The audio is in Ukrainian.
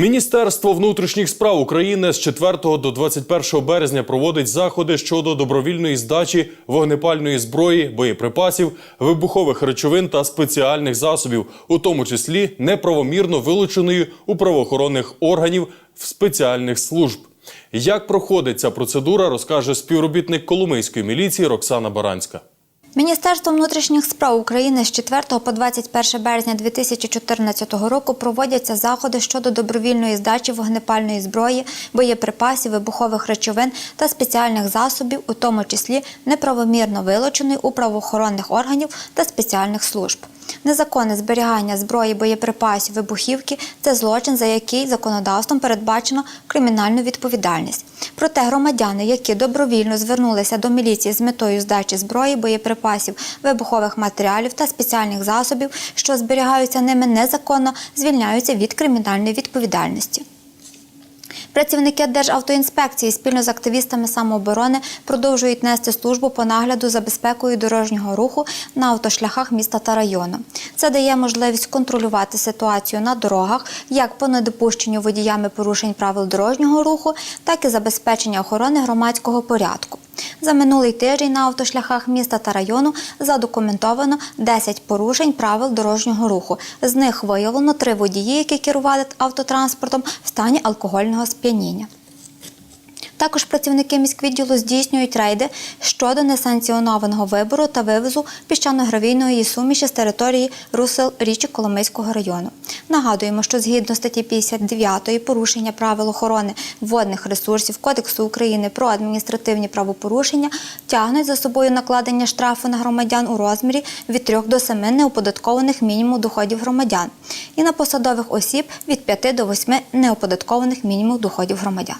Міністерство внутрішніх справ України з 4 до 21 березня проводить заходи щодо добровільної здачі вогнепальної зброї, боєприпасів, вибухових речовин та спеціальних засобів, у тому числі неправомірно вилученої у правоохоронних органів в спеціальних служб. Як проходить ця процедура, розкаже співробітник Коломийської міліції Роксана Баранська. Міністерство внутрішніх справ України з 4 по 21 березня 2014 року проводяться заходи щодо добровільної здачі вогнепальної зброї, боєприпасів, вибухових речовин та спеціальних засобів, у тому числі неправомірно вилученої у правоохоронних органів та спеціальних служб. Незаконне зберігання зброї, боєприпасів, вибухівки це злочин, за який законодавством передбачено кримінальну відповідальність. Проте громадяни, які добровільно звернулися до міліції з метою здачі зброї, боєприпасів, вибухових матеріалів та спеціальних засобів, що зберігаються ними незаконно, звільняються від кримінальної відповідальності. Працівники Державтоінспекції спільно з активістами самооборони продовжують нести службу по нагляду за безпекою дорожнього руху на автошляхах міста та району. Це дає можливість контролювати ситуацію на дорогах як по недопущенню водіями порушень правил дорожнього руху, так і забезпечення охорони громадського порядку. За минулий тиждень на автошляхах міста та району задокументовано 10 порушень правил дорожнього руху. З них виявлено три водії, які керували автотранспортом в стані алкогольного сп'яніння. Також працівники міськвідділу здійснюють рейди щодо несанкціонованого вибору та вивозу піщано-гравійної суміші з території русел річі Коломийського району. Нагадуємо, що згідно статті 59 порушення правил охорони водних ресурсів Кодексу України про адміністративні правопорушення тягнуть за собою накладення штрафу на громадян у розмірі від 3 до 7 неоподаткованих мінімум доходів громадян і на посадових осіб від 5 до 8 неоподаткованих мінімум доходів громадян.